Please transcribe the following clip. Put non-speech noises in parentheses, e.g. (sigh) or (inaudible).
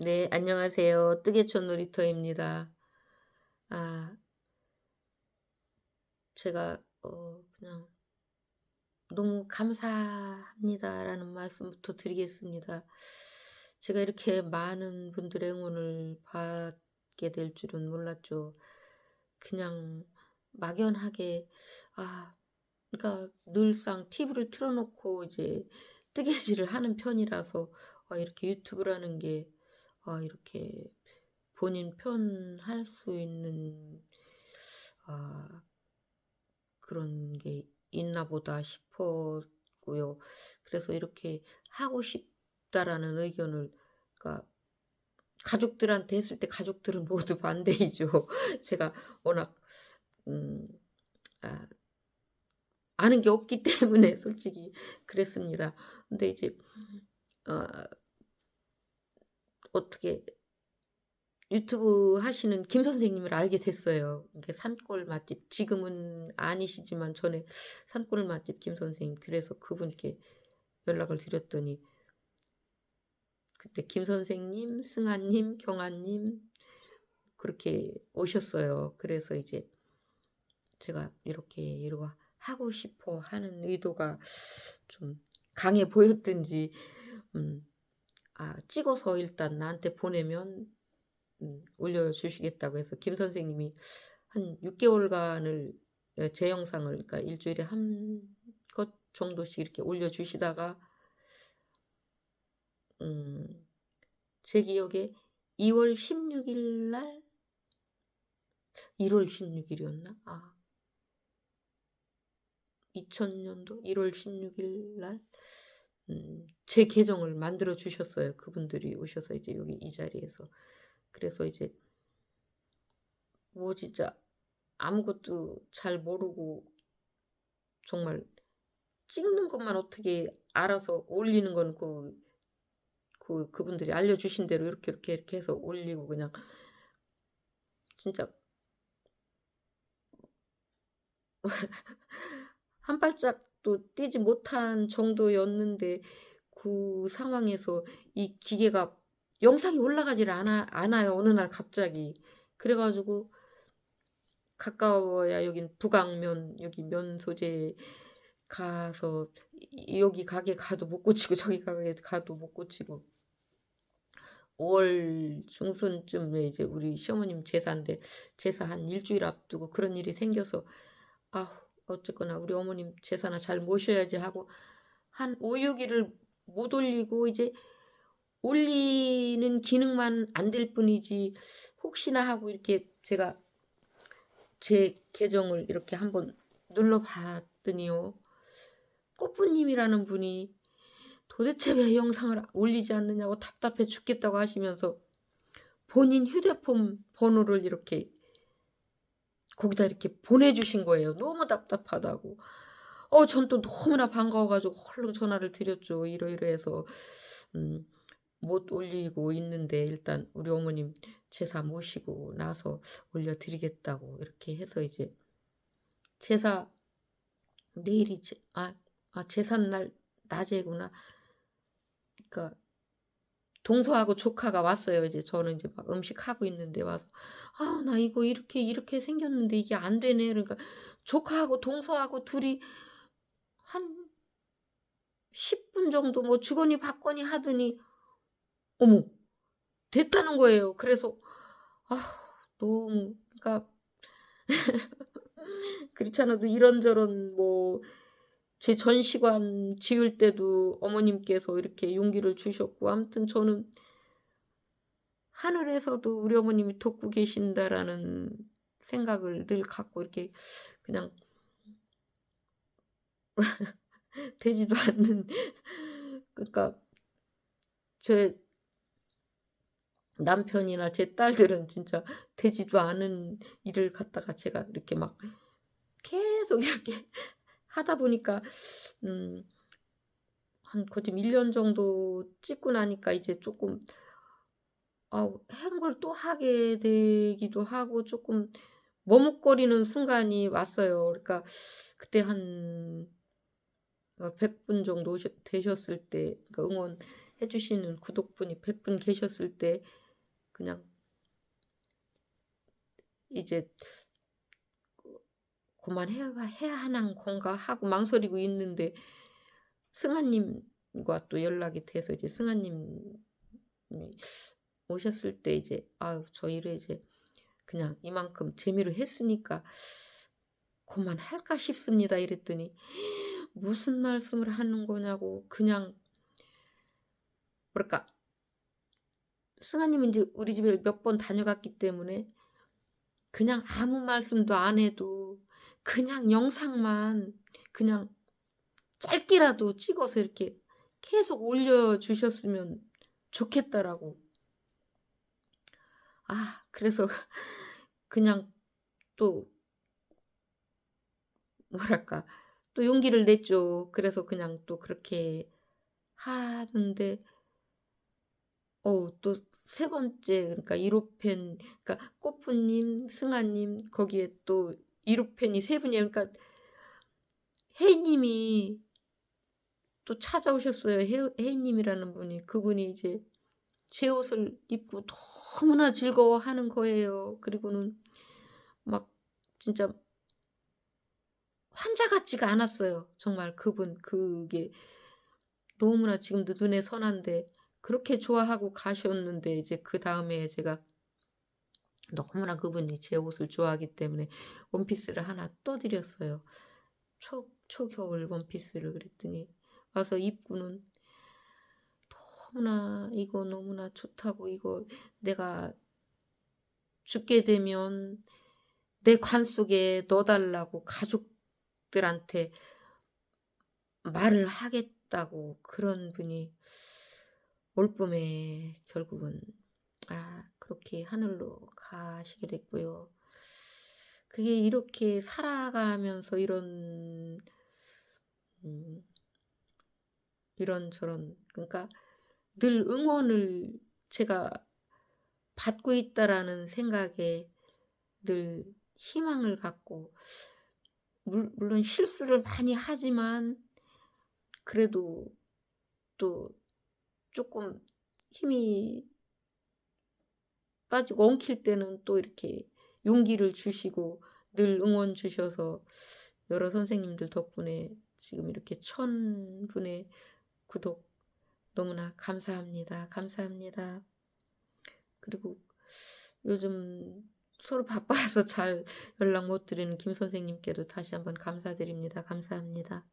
네, 안녕하세요. 뜨개촌 놀이터입니다. 아, 제가 어, 그냥 너무 감사합니다라는 말씀부터 드리겠습니다. 제가 이렇게 많은 분들의 응원을 받게 될 줄은 몰랐죠. 그냥 막연하게 아, 그러니까 늘상 TV를 틀어놓고 이제 뜨개질을 하는 편이라서 아, 이렇게 유튜브라는 게 아, 이렇게 본인 편 할 수 있는 아, 그런 게 있나 보다 싶었고요. 그래서 이렇게 하고 싶다라는 의견을 그러니까 가족들한테 했을 때 가족들은 모두 (laughs) 반대이죠. 제가 워낙 음, 아, 아는 게 없기 (laughs) 때문에 솔직히 그랬습니다. 근데 이제 어, 어떻게 유튜브 하시는 김 선생님을 알게 됐어요. 이게 산골 맛집 지금은 아니시지만 전에 산골 맛집 김 선생님 그래서 그분께 연락을 드렸더니 그때 김 선생님, 승아님, 경아님 그렇게 오셨어요. 그래서 이제 제가 이렇게 이러고 하고 싶어 하는 의도가 좀 강해 보였든지 음, 아, 찍어서 일단 나한테 보내면 음, 올려주시겠다고 해서 김 선생님이 한 6개월간을 예, 제 영상을 그러니까 일주일에 한 것 정도씩 이렇게 올려주시다가 음, 제 기억에 2월 16일 날 1월 16일이었나? 아 2000년도 1월 16일 날 음, 제 계정을 만들어 주셨어요. 그분들이 오셔서 이제 여기 이 자리에서. 그래서 이제 뭐 진짜 아무것도 잘 모르고 정말 찍는 것만 어떻게 알아서 올리는 건 그, 그, 그분들이 알려주신 대로 이렇게 이렇게 이렇게 해서 올리고 그냥 진짜 (laughs) 한 발짝 도 뛰지 못한 정도였는데 그 상황에서 이 기계가 영상이 올라가질 않아, 않아요. 어느 날 갑자기. 그래가지고 가까워야 여긴 북앙면 여기 면 소재 가서 이- 여기 가게 가도 못 고치고 (laughs) 저기 가게 가도 못 고치고 5월 중순쯤에 이제 우리 시어머님 제사인데 제사 한 일주일 앞두고 그런 일이 생겨서 아우 어쨌거나 우리 어머님 제사나 잘 모셔야지 하고 한 5, 6일을 못 올리고 이제 올리는 기능만 안 될 뿐이지 혹시나 하고 이렇게 제가 제 계정을 이렇게 한번 눌러봤더니요. 꽃부님이라는 분이 도대체 왜 영상을 올리지 않느냐고 답답해 죽겠다고 하시면서 본인 휴대폰 번호를 이렇게 거기다 이렇게 보내주신 거예요. 너무 답답하다고. 어, 전 또 너무나 반가워가지고 얼른 전화를 드렸죠. 이러이러해서 음, 못 올리고 있는데 일단 우리 어머님 제사 모시고 나서 올려드리겠다고 이렇게 해서 이제 제사 내일이 제, 아, 아 제삿날 낮에구나. 그러니까 동서하고 조카가 왔어요. 이제 저는 이제 막 음식 하고 있는데 와서 아, 나 이거 이렇게 이렇게 생겼는데 이게 안 되네. 그러니까 조카하고 동서하고 둘이 한 10분 정도 뭐 주거니 받거니 하더니 어머 됐다는 거예요. 그래서 아, 너무 그러니까 (laughs) 그렇지 않아도 이런저런 뭐 제 전시관 지을 때도 어머님께서 이렇게 용기를 주셨고 아무튼 저는 하늘에서도 우리 어머님이 돕고 계신다라는 생각을 늘 갖고 이렇게 그냥 (laughs) 되지도 않는 그러니까 제 남편이나 제 딸들은 진짜 되지도 않은 일을 갖다가 제가 이렇게 막 계속 이렇게 하다 보니까 음, 한 거짓 1년 정도 찍고 나니까 이제 조금 아, 한걸 또 하게 되기도 하고 조금 머뭇거리는 순간이 왔어요. 그러니까 그때 한 100분 정도 되셨을 때 그러니까 응원 해 주시는 구독분이 100분 계셨을 때 그냥 이제 그만 해야 해야 하는 건가 하고 망설이고 있는데 승아님과 또 연락이 돼서 이제 승아님이 오셨을 때 이제 아유 저 일에 이제 그냥 이만큼 재미로 했으니까 그만 할까 싶습니다 이랬더니 무슨 말씀을 하는 거냐고 그냥 뭐랄까 승아님은 이제 우리 집에 몇 번 다녀갔기 때문에 그냥 아무 말씀도 안 해도 그냥 영상만 그냥 짧게라도 찍어서 이렇게 계속 올려주셨으면 좋겠다라고. 아, 그래서 (laughs) 그냥 또 뭐랄까 또 용기를 냈죠. 그래서 그냥 또 그렇게 하는데 어우 또 세 번째 그러니까 1호팬 그러니까 꽃부님, 승아님 거기에 또 1호팬이 세 분이에요. 그러니까 혜인님이 또 찾아오셨어요. 혜, 혜인님이라는 분이 그분이 이제 제 옷을 입고 너무나 즐거워하는 거예요. 그리고는 막 진짜 환자 같지가 않았어요. 정말 그분 그게 너무나 지금도 눈에 선한데 그렇게 좋아하고 가셨는데 이제 그 다음에 제가 너무나 그분이 제 옷을 좋아하기 때문에 원피스를 하나 또 드렸어요. 초, 초겨울 원피스를 그랬더니 와서 입고는 너무나 이거 너무나 좋다고 이거 내가 죽게 되면 내 관 속에 넣어달라고 가족들한테 말을 하겠다고 그런 분이 올 봄에 결국은 아 그렇게 하늘로 가시게 됐고요. 그게 이렇게 살아가면서 이런 음, 이런 저런 그러니까 늘 응원을 제가 받고 있다라는 생각에 늘 희망을 갖고 물, 물론 실수를 많이 하지만 그래도 또 조금 힘이 빠지고 엉킬 때는 또 이렇게 용기를 주시고 늘 응원 주셔서 여러 선생님들 덕분에 지금 이렇게 천 분의 구독 너무나 감사합니다. 감사합니다. 그리고 요즘 서로 바빠서 잘 연락 못 드리는 김 선생님께도 다시 한번 감사드립니다. 감사합니다.